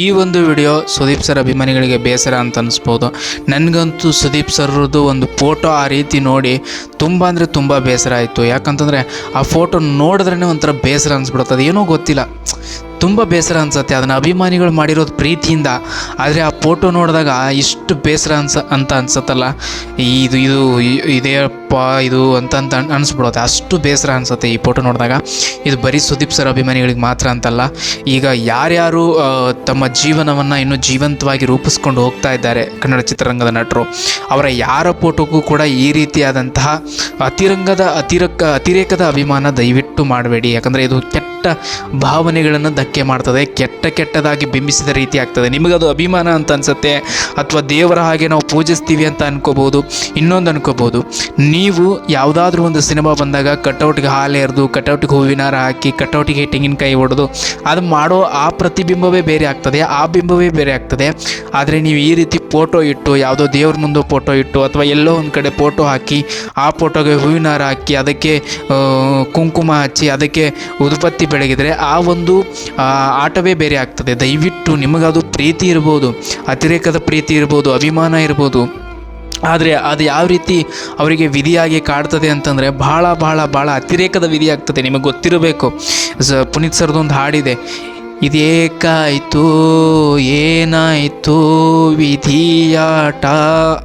ಈ ಒಂದು video Sudeep sir ಅಭಿಮಾನಿಗಳಿಗೆ ಬೇಸರ ಅಂತ ಅನಿಸ್ಬೋದು. ನನಗಂತೂ ಸುದೀಪ್ ಸರ್ರದ್ದು ಒಂದು ಫೋಟೋ ಆ ರೀತಿ ನೋಡಿ ತುಂಬ ಅಂದರೆ ತುಂಬ ಬೇಸರ ಆಯಿತು. ಯಾಕಂತಂದರೆ ಆ ಫೋಟೋ ನೋಡಿದ್ರೇ ಒಂಥರ ಬೇಸರ ಅನಿಸ್ಬಿಡುತ್ತೆ. ಅದೇನೋ ಗೊತ್ತಿಲ್ಲ. ತುಂಬ ಬೇಸರ ಅನ್ಸುತ್ತೆ. ಅದನ್ನು ಅಭಿಮಾನಿಗಳು ಮಾಡಿರೋದು ಪ್ರೀತಿಯಿಂದ. ಆದರೆ ಆ ಫೋಟೋ ನೋಡಿದಾಗ ಇಷ್ಟು ಬೇಸರ ಅನ್ಸ, ಅಂತ ಅನ್ಸುತ್ತಲ್ಲ. ಇದು ಇದು ಇದೇ ಇದೇಪ್ಪ ಇದು ಅಂತ ಅಂತ ಅನ್- ಅನ್ಸ್ಬಿಡುತ್ತೆ. ಅಷ್ಟು ಬೇಸರ ಅನ್ಸುತ್ತೆ ಈ ಫೋಟೋ ನೋಡಿದಾಗ. ಇದು ಬರೀ ಸುದೀಪ್ ಸರ್ ಅಭಿಮಾನಿಗಳಿಗೆ ಮಾತ್ರ ಅಂತಲ್ಲ. ಈಗ ಯಾರ್ಯಾರು ತಮ್ಮ ಜೀವನವನ್ನು ಇನ್ನೂ ಜೀವಂತವಾಗಿ ರೂಪಿಸ್ಕೊಂಡು ಹೋಗ್ತಾ ಇದ್ದಾರೆ ಕನ್ನಡ ಚಿತ್ರರಂಗದ ನಟರು, ಅವರ ಯಾರ ಫೋಟೋಗೂ ಕೂಡ ಈ ರೀತಿಯಾದಂತಹ ಅತಿರಂಗದ, ಅತಿರಕ, ಅತಿರೇಕದ ಅಭಿಮಾನ ದಯವಿಟ್ಟು ಮಾಡಬೇಡಿ. ಯಾಕಂದರೆ ಇದು ಕೆಟ್ಟ ಭಾವನೆಗಳನ್ನು ಧಕ್ಕೆ ಮಾಡ್ತದೆ, ಕೆಟ್ಟ ಕೆಟ್ಟದಾಗಿ ಬಿಂಬಿಸಿದ ರೀತಿ ಆಗ್ತದೆ. ನಿಮಗದು ಅಭಿಮಾನ ಅಂತ ಅನ್ಸುತ್ತೆ, ಅಥವಾ ದೇವರ ಹಾಗೆ ನಾವು ಪೂಜಿಸ್ತೀವಿ ಅಂತ ಅನ್ಕೋಬೋದು, ಇನ್ನೊಂದು ಅನ್ಕೋಬೋದು. ನೀವು ಯಾವುದಾದ್ರೂ ಒಂದು ಸಿನಿಮಾ ಬಂದಾಗ ಕಟೌಟ್ಗೆ ಹಾಲು ಎರೆದು, ಕಟೌಟ್ಗೆ ಹೂವಿನಾರ ಹಾಕಿ, ಕಟೌಟಿಗೆ ತೆಂಗಿನಕಾಯಿ ಹೊಡೆದು ಅದು ಮಾಡೋ ಆ ಪ್ರತಿಬಿಂಬವೇ ಬೇರೆ ಆಗ್ತದೆ, ಆ ಬಿಂಬವೇ ಬೇರೆ ಆಗ್ತದೆ. ಆದರೆ ನೀವು ಈ ರೀತಿ ಫೋಟೋ ಇಟ್ಟು, ಯಾವುದೋ ದೇವ್ರ ಮುಂದೆ ಫೋಟೋ ಇಟ್ಟು, ಅಥವಾ ಎಲ್ಲೋ ಒಂದು ಕಡೆ ಫೋಟೋ ಹಾಕಿ, ಆ ಫೋಟೋಗೆ ಹೂವಿನಾರ ಹಾಕಿ, ಅದಕ್ಕೆ ಕುಂಕುಮ ಹಚ್ಚಿ, ಅದಕ್ಕೆ ಉದುಪತ್ತಿ ಬೆಳಗಿದರೆ ಆ ಒಂದು ಆಟವೇ ಬೇರೆ ಆಗ್ತದೆ. ದಯವಿಟ್ಟು ನಿಮಗದು ಪ್ರೀತಿ ಇರ್ಬೋದು, ಅತಿರೇಕದ ಪ್ರೀತಿ ಇರ್ಬೋದು, ಅಭಿಮಾನ ಇರ್ಬೋದು. ಆದರೆ ಅದು ಯಾವ ರೀತಿ ಅವರಿಗೆ ವಿಧಿಯಾಗಿ ಕಾಡ್ತದೆ ಅಂತಂದರೆ ಭಾಳ ಭಾಳ ಭಾಳ ಅತಿರೇಕದ ವಿಧಿ ಆಗ್ತದೆ. ನಿಮಗೆ ಗೊತ್ತಿರಬೇಕು. ಸ, ಪುನೀತ್ ಸರ್ದೊಂದು ಹಾಡಿದೆ. ಇದೇಕಾಯ್ತು ಏನಾಯಿತು ವಿಧಿಯಾಟ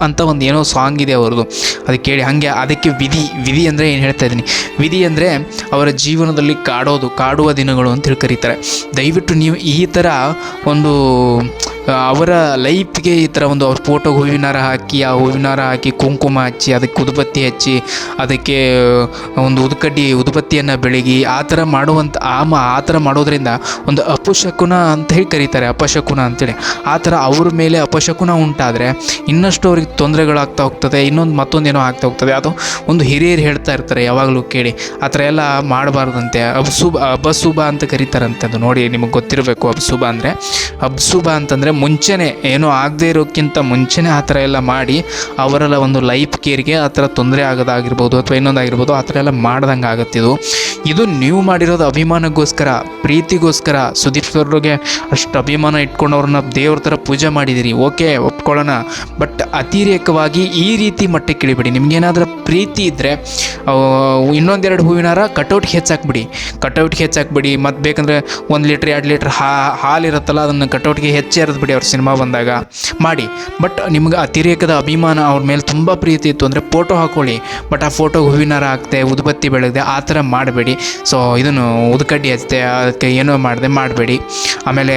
ಅಂತ ಒಂದು ಏನೋ ಸಾಂಗ್ ಇದೆ ಅವ್ರದ್ದು. ಅದು ಕೇಳಿ, ಹಾಗೆ ಅದಕ್ಕೆ ವಿಧಿ ವಿಧಿ ಅಂದರೆ ಏನು ಹೇಳ್ತಾ ಇದ್ದೀನಿ? ವಿಧಿ ಅಂದರೆ ಅವರ ಜೀವನದಲ್ಲಿ ಕಾಡೋದು, ಕಾಡುವ ದಿನಗಳು ಅಂತ ಹೇಳಿ ಕರೀತಾರೆ. ದಯವಿಟ್ಟು ನೀವು ಈ ಥರ ಒಂದು, ಅವರ ಲೈಫ್ಗೆ ಈ ಥರ ಒಂದು ಅವ್ರ ಫೋಟೋಗೆ ಹೂವಿನಾರ ಹಾಕಿ, ಆ ಹೂವಿನಾರ ಹಾಕಿ ಕುಂಕುಮ ಹಚ್ಚಿ, ಅದಕ್ಕೆ ಉದುಬತ್ತಿ ಹಚ್ಚಿ, ಅದಕ್ಕೆ ಒಂದು ಉದುಕಡ್ಡಿ ಉದುಬತ್ತಿಯನ್ನು ಬೆಳಗಿ, ಆ ಥರ ಮಾಡುವಂಥ ಆ ಆ ಥರ ಮಾಡೋದ್ರಿಂದ ಒಂದು ಅಪಶಕುನ ಅಂತ ಹೇಳಿ ಕರೀತಾರೆ. ಅಪಶಕುನ. ಅಂತೇಳಿ. ಆ ಥರ ಅವ್ರ ಮೇಲೆ ಅಪಶಕುನ ಉಂಟಾದರೆ ಇನ್ನಷ್ಟು ಅವ್ರಿಗೆ ತೊಂದರೆಗಳಾಗ್ತಾ ಹೋಗ್ತದೆ, ಇನ್ನೊಂದು ಮತ್ತೊಂದೇನೋ ಆಗ್ತಾ ಹೋಗ್ತದೆ. ಅದು ಒಂದು ಹಿರಿಯರು ಹೇಳ್ತಾ ಇರ್ತಾರೆ ಯಾವಾಗಲೂ ಕೇಳಿ. ಆ ಥರ ಎಲ್ಲ ಮಾಡಬಾರ್ದಂತೆ. ಅಬ್ಸುಬ, ಅಬಸುಬ ಅಂತ ಕರೀತಾರಂತೆ ಅದು ನೋಡಿ, ನಿಮಗೆ ಗೊತ್ತಿರಬೇಕು ಅಬ್ಸುಬ ಅಂದರೆ. ಅಬ್ಸುಬ ಅಂತಂದರೆ ಮುಂಚೆನೇ ಏನೋ ಆಗದೇ ಇರೋಕ್ಕಿಂತ ಮುಂಚೆನೇ ಆ ಥರ ಎಲ್ಲ ಮಾಡಿ ಅವರೆಲ್ಲ ಒಂದು ಲೈಫ್ ಕೇರ್ಗೆ ಆ ಥರ ತೊಂದರೆ ಆಗೋದಾಗಿರ್ಬೋದು ಅಥವಾ ಇನ್ನೊಂದಾಗಿರ್ಬೋದು ಆ ಥರ ಎಲ್ಲ ಮಾಡ್ದಂಗೆ ಆಗುತ್ತೆ ಇದು. ನೀವು ಮಾಡಿರೋದು ಅಭಿಮಾನಕ್ಕೋಸ್ಕರ, ಪ್ರೀತಿಗೋಸ್ಕರ, ಸುದೀಪ್ ಸರ್ಗೆ ಅಷ್ಟು ಅಭಿಮಾನ ಇಟ್ಕೊಂಡು ಅವ್ರನ್ನ ದೇವ್ರ ಥರ ಪೂಜೆ ಮಾಡಿದಿರಿ. ಓಕೆ, ಒಪ್ಕೊಳ್ಳೋಣ. ಬಟ್ ಅತಿರೇಕವಾಗಿ ಈ ರೀತಿ ಮಟ್ಟಕ್ಕೆ ಇಳಿಬೇಡಿ ನಿಮಗೇನಾದರೂ ಪ್ರೀತಿ ಇದ್ದರೆ ಇನ್ನೊಂದೆರಡು ಹೂವಿನಾರ ಕಟೌಟ್ಗೆ ಹೆಚ್ಚಾಕ್ಬಿಡಿ. ಕಟೌಟ್ಗೆ ಹೆಚ್ಚಾಕ್ಬಿಡಿ. ಮತ್ತು ಬೇಕಂದರೆ ಒಂದು ಲೀಟ್ರ್, ಎರಡು ಲೀಟ್ರ್ ಹಾ ಹಾಲು ಇರುತ್ತಲ್ಲ ಅದನ್ನು ಕಟೌಟ್ಗೆ ಹೆಚ್ಚು ಬಿಡಿ ಅವ್ರ ಸಿನಿಮಾ ಬಂದಾಗ. ಮಾಡಿ. ಬಟ್ ನಿಮ್ಗೆ ಅತಿರೇಕದ ಅಭಿಮಾನ ಅವ್ರ ಮೇಲೆ ತುಂಬ ಪ್ರೀತಿ ಇತ್ತು ಅಂದರೆ ಫೋಟೋ ಹಾಕೊಳ್ಳಿ. ಬಟ್ ಆ ಫೋಟೋ ಹೂವಿನಾರ ಹಾಕ್ತೆ ಉದ್ಬತ್ತಿ ಬೆಳಗ್ದೆ ಆ ಥರ ಮಾಡಬೇಡಿ. ಸೊ, ಇದನ್ನು ಉದ್ಕಡ್ಡಿ ಹಚ್ಚಿದೆ ಅದಕ್ಕೆ ಏನೋ ಮಾಡಿದೆ, ಮಾಡಬೇಡಿ. ಆಮೇಲೆ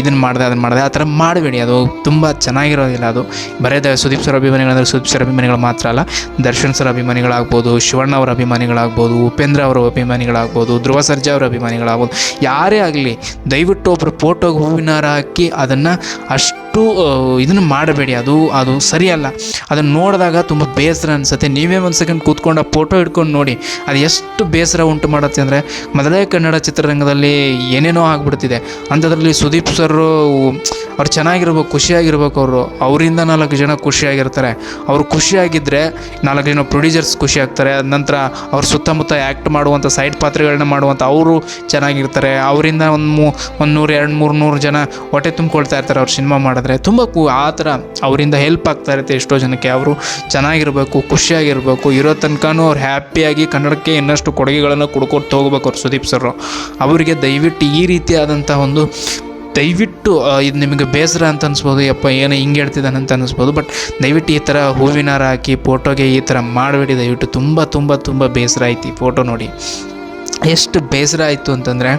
ಇದನ್ನು ಮಾಡಿದೆ, ಅದನ್ನು ಮಾಡಿದೆ, ಆ ಥರ ಮಾಡಬೇಡಿ. ಅದು ತುಂಬ ಚೆನ್ನಾಗಿರೋದಿಲ್ಲ ಅದು. ಬರೇ ಸುದೀಪ್ ಸರ್ ಅಭಿಮಾನಿಗಳಂದರೆ ಸುದೀಪ್ ಸರ್ ಅಭಿಮಾನಿಗಳು ಮಾತ್ರ ಅಲ್ಲ, ದರ್ಶನ್ ಸರ್ ಅಭಿಮಾನಿಗಳಾಗ್ಬೋದು, ಶಿವಣ್ಣ ಅವರ ಅಭಿಮಾನಿಗಳಾಗ್ಬೋದು, ಉಪೇಂದ್ರ ಅವರ ಅಭಿಮಾನಿಗಳಾಗ್ಬೋದು, ಧ್ರುವ ಸರ್ಜಾ ಅವರ ಅಭಿಮಾನಿಗಳಾಗ್ಬೋದು, ಯಾರೇ ಆಗಲಿ, ದಯವಿಟ್ಟು ಒಬ್ಬರು ಫೋಟೋಗೆ ಹೂವಿನಾರ ಹಾಕಿ ಅದನ್ನು ಅಷ್ಟು ಇದನ್ನು ಮಾಡಬೇಡಿ. ಅದು ಅದು ಸರಿಯಲ್ಲ. ಅದನ್ನು ನೋಡಿದಾಗ ತುಂಬ ಬೇಸರ ಅನಿಸುತ್ತೆ. ನೀವೇ ಒಂದು ಸೆಕೆಂಡ್ ಕೂತ್ಕೊಂಡು ಫೋಟೋ ಹಿಡ್ಕೊಂಡು ನೋಡಿ, ಅದು ಎಷ್ಟು ಬೇಸರ ಉಂಟು ಮಾಡುತ್ತೆ ಅಂದರೆ, ಮೊದಲೇ ಕನ್ನಡ ಚಿತ್ರರಂಗದಲ್ಲಿ ಏನೇನೋ ಆಗಿಬಿಡ್ತಿದೆ. ಅಂಥದ್ರಲ್ಲಿ ಸುದೀಪ್ ಸರ್ ಅವ್ರು ಚೆನ್ನಾಗಿರ್ಬೇಕು, ಖುಷಿಯಾಗಿರ್ಬೇಕು ಅವರು. ಅವರಿಂದ ನಾಲ್ಕು ಜನ ಖುಷಿಯಾಗಿರ್ತಾರೆ. ಅವರು ಖುಷಿಯಾಗಿದ್ದರೆ ನಾಲ್ಕು ಜನ ಪ್ರೊಡ್ಯೂಸರ್ಸ್ ಖುಷಿ ಆಗ್ತಾರೆ ನಂತರ ಅವ್ರ ಸುತ್ತಮುತ್ತ ಆ್ಯಕ್ಟ್ ಮಾಡುವಂಥ ಸೈಡ್ ಪಾತ್ರಗಳನ್ನ ಮಾಡುವಂಥ ಅವರು ಚೆನ್ನಾಗಿರ್ತಾರೆ. ಅವರಿಂದ ಒಂದು ಮೂ, ಒಂದು ನೂರು, ಎರಡು ಮೂರು ನೂರು ಜನ ಹೊಟ್ಟೆ ತುಂಬಿಕೊಳ್ತಾ ಇರ್ತಾರೆ. ಅವ್ರು ಸಿನಿಮಾ ಮಾಡಿದ್ರೆ ತುಂಬ ಕು ಆ ಥರ ಅವರಿಂದ ಹೆಲ್ಪ್ ಆಗ್ತಾ ಇರುತ್ತೆ ಎಷ್ಟೋ ಜನಕ್ಕೆ. ಅವರು ಚೆನ್ನಾಗಿರಬೇಕು, ಖುಷಿಯಾಗಿರಬೇಕು, ಇರೋ ತನಕನೂ ಅವ್ರು ಹ್ಯಾಪಿಯಾಗಿ ಕನ್ನಡಕ್ಕೆ ಇನ್ನಷ್ಟು ಕೊಡುಗೆಗಳನ್ನು ಕೊಡ್ಕೊಡ್ತಾ ಹೋಗ್ಬೇಕು ಅವ್ರು ಸುದೀಪ್ ಸರ್ ಅವರಿಗೆ ದಯವಿಟ್ಟು ಈ ರೀತಿಯಾದಂಥ ಒಂದು ದಯವಿಟ್ಟು ಇದು ನಿಮಗೆ ಬೇಸರ ಅಂತ ಅನಿಸ್ಬೋದು, ಯಪ್ಪ ಏನೋ ಹಿಂಗೆ ಹೇಳ್ತಿದ್ದಾನೆ ಅಂತ ಅನ್ನಿಸ್ಬೋದು ಬಟ್ ದಯವಿಟ್ಟು ಈ ಥರ ಹೂವಿನಾರ ಹಾಕಿ ಫೋಟೋಗೆ ಈ ಥರ ಮಾಡಬೇಡಿ, ದಯವಿಟ್ಟು ತುಂಬ ತುಂಬ ತುಂಬ ಬೇಸರ ಐತಿ ಫೋಟೋ ನೋಡಿ. ಎಷ್ಟು ಬೇಸರ ಆಯಿತು ಅಂತಂದರೆ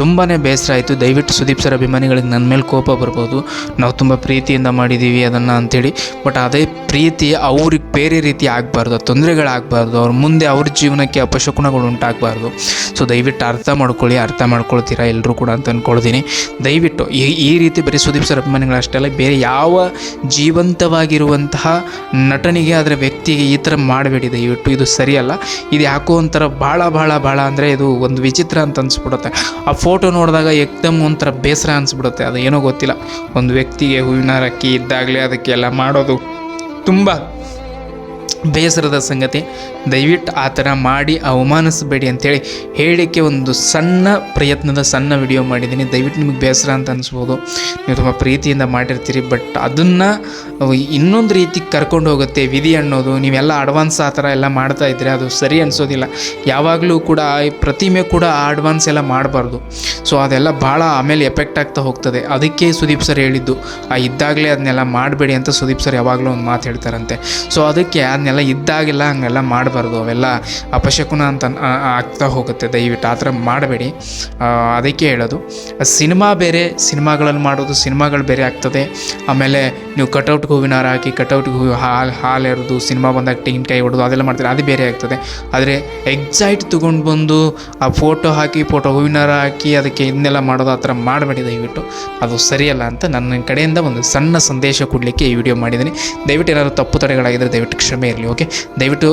ತುಂಬಾ ಬೇಸರ ಆಯಿತು ದಯವಿಟ್ಟು ಸುದೀಪ್ ಸರ್ ಅಭಿಮಾನಿಗಳಿಗೆ ನನ್ನ ಮೇಲೆ ಕೋಪ ಬರ್ಬೋದು. ನಾವು ತುಂಬ ಪ್ರೀತಿಯಿಂದ ಮಾಡಿದ್ದೀವಿ ಅದನ್ನು ಅಂಥೇಳಿ ಬಟ್ ಅದೇ ಪ್ರೀತಿ ಅವ್ರಿಗೆ ಬೇರೆ ರೀತಿ ಆಗಬಾರ್ದು. ತೊಂದರೆಗಳಾಗಬಾರ್ದು. ಅವ್ರ ಮುಂದೆ ಅವ್ರ ಜೀವನಕ್ಕೆ ಅಪಶಕುನಗಳು ಉಂಟಾಗಬಾರ್ದು. ಸೊ ದಯವಿಟ್ಟು ಅರ್ಥ ಮಾಡ್ಕೊಳ್ಳಿ, ಅರ್ಥ ಮಾಡ್ಕೊಳ್ತೀರಾ ಎಲ್ಲರೂ ಕೂಡ ಅಂತ ಅಂದ್ಕೊಳ್ತೀನಿ ದಯವಿಟ್ಟು ಈ ಈ ರೀತಿ ಬರೀ ಸುದೀಪ್ ಸರ್ ಅಭಿಮಾನಿಗಳು ಅಷ್ಟೇ ಅಲ್ಲ, ಬೇರೆ ಯಾವ ಜೀವಂತವಾಗಿರುವಂತಹ ನಟನಿಗೆ ಅದರ ವ್ಯಕ್ತಿಗೆ ಈ ಥರ ಮಾಡಬೇಡಿ ದಯವಿಟ್ಟು. ಇದು ಸರಿಯಲ್ಲ. ಇದು ಯಾಕೋ ಒಂಥರ ಭಾಳ ಭಾಳ ಭಾಳ ಅಂದರೆ ಇದು ಒಂದು ವಿಚಿತ್ರ ಅಂತ ಅನಿಸ್ಬಿಡುತ್ತೆ. ಆ ಫೋಟೋ ನೋಡಿದಾಗ ಎಕ್ದಮ್ ಒಂಥರ ಬೇಸರ ಅನಿಸ್ಬಿಡುತ್ತೆ. ಅದು ಏನೋ ಗೊತ್ತಿಲ್ಲ. ಒಂದು ವ್ಯಕ್ತಿಗೆ ಹೂವಿನ ರಕ್ಕಿ ಇದ್ದಾಗಲೇ ಅದಕ್ಕೆಲ್ಲ ಮಾಡೋದು ತುಂಬ ಬೇಸರದ ಸಂಗತಿ, ದಯವಿಟ್ಟು ಆ ಥರ ಮಾಡಿ, ಅವಮಾನಿಸಬೇಡಿ ಅಂಥೇಳಿ ಹೇಳಲಿಕ್ಕೆ ಒಂದು ಸಣ್ಣ ಪ್ರಯತ್ನದ ಸಣ್ಣ ವಿಡಿಯೋ ಮಾಡಿದ್ದೀನಿ. ದಯವಿಟ್ಟು ನಿಮಗೆ ಬೇಸರ ಅಂತ ಅನಿಸ್ಬೋದು. ನೀವು ತುಂಬ ಪ್ರೀತಿಯಿಂದ ಮಾಡಿರ್ತೀರಿ, ಬಟ್ ಅದನ್ನು ಇನ್ನೊಂದು ರೀತಿ ಕರ್ಕೊಂಡು ಹೋಗುತ್ತೆ. ವಿಧಿ ಅನ್ನೋದು, ನೀವೆಲ್ಲ ಅಡ್ವಾನ್ಸ್ ಆ ಥರ ಎಲ್ಲ ಮಾಡ್ತಾ ಇದ್ದರೆ, ಅದು ಸರಿ ಅನಿಸೋದಿಲ್ಲ. ಯಾವಾಗಲೂ ಕೂಡ ಈ ಪ್ರತಿಮೆ ಕೂಡ ಆ ಅಡ್ವಾನ್ಸ್ ಎಲ್ಲ ಮಾಡಬಾರ್ದು. ಸೊ, ಅದೆಲ್ಲ ಭಾಳ ಆಮೇಲೆ ಎಫೆಕ್ಟ್ ಆಗ್ತಾ ಹೋಗ್ತದೆ. ಅದಕ್ಕೆ ಸುದೀಪ್ ಸರ್ ಹೇಳಿದ್ದು, ಆ ಇದ್ದಾಗಲೇ ಅದನ್ನೆಲ್ಲ ಮಾಡಬೇಡಿ ಅಂತ ಸುದೀಪ್ ಸರ್ ಯಾವಾಗಲೂ ಒಂದು ಮಾತು ಹೇಳ್ತಾರಂತೆ. ಸೊ, ಅದಕ್ಕೆ ಅದನ್ನೆಲ್ಲ ಇದ್ದಾಗೆಲ್ಲ ಹಂಗೆಲ್ಲ ಮಾಡಬಾರ್ದು. ಅವೆಲ್ಲ ಅಪಶಕುನ ಅಂತ ಆಗ್ತಾ ಹೋಗುತ್ತೆ. ದಯವಿಟ್ಟು ಆ ಥರ ಮಾಡಬೇಡಿ. ಅದಕ್ಕೆ ಹೇಳೋದು, ಸಿನಿಮಾ ಬೇರೆ, ಸಿನಿಮಾಗಳಲ್ಲಿ ಮಾಡೋದು ಸಿನಿಮಾಗಳು ಬೇರೆ ಆಗ್ತದೆ. ಆಮೇಲೆ ನೀವು ಕಟೌಟ್ಗೆ ಹೂವಿನ ಹಾರ ಹಾಕಿ, ಕಟೌಟ್ಗೆ ಹೂವು ಹಾಲು ಹಾಲು ಎರೆದು ಸಿನಿಮಾ ಬಂದಾಗ ತೆಂಗಿನಕಾಯಿ ಹೊಡೆದು ಅದೆಲ್ಲ ಮಾಡ್ತಾರೆ, ಅದು ಬೇರೆ ಆಗ್ತದೆ. ಆದರೆ ಎಕ್ಸೈಟ್ ತೊಗೊಂಡು ಬಂದು ಆ ಫೋಟೋ ಹಾಕಿ, ಫೋಟೋ ಹೂವಿನ ಹಾಕಿ, ಅದಕ್ಕೆ ಇದನ್ನೆಲ್ಲ ಮಾಡೋದು ಆ ಥರ ಮಾಡಬೇಡಿ ದಯವಿಟ್ಟು. ಅದು ಸರಿಯಲ್ಲ ಅಂತ ನನ್ನ ಕಡೆಯಿಂದ ಒಂದು ಸಣ್ಣ ಸಂದೇಶ ಕೊಡಲಿಕ್ಕೆ ಈ ವಿಡಿಯೋ ಮಾಡಿದ್ದೀನಿ. ದಯವಿಟ್ಟು ಏನಾದರೂ ತಪ್ಪು ತಡೆಗಳಾಗಿದ್ದರೆ ದಯವಿಟ್ಟು ಕ್ಷಮೆ ಇರಲಿ. ಓಕೆ ದಯವಿಟ್ಟು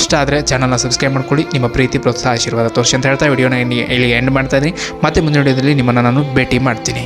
ಇಷ್ಟ ಆದರೆ ಚಾನಲ್ನ ಸಬ್ಸ್ಕ್ರೈಬ್ ಮಾಡ್ಕೊಳ್ಳಿ, ನಿಮ್ಮ ಪ್ರೀತಿ, ಪ್ರೋತ್ಸಾಹ, ಆಶೀರ್ವಾದ ತೋರಿಸಿ ಅಂತ ಹೇಳ್ತಾ ವಿಡಿಯೋನ ಇಲ್ಲಿ ಎಂಡ್ ಮಾಡ್ತಾ ಇದ್ದೀನಿ. ಮತ್ತೆ ಮುಂದಿನ ವಿಡಿಯೋದಲ್ಲಿ ನಿಮ್ಮನ್ನು ನಾನು ಭೇಟಿ ಮಾಡ್ತೀನಿ.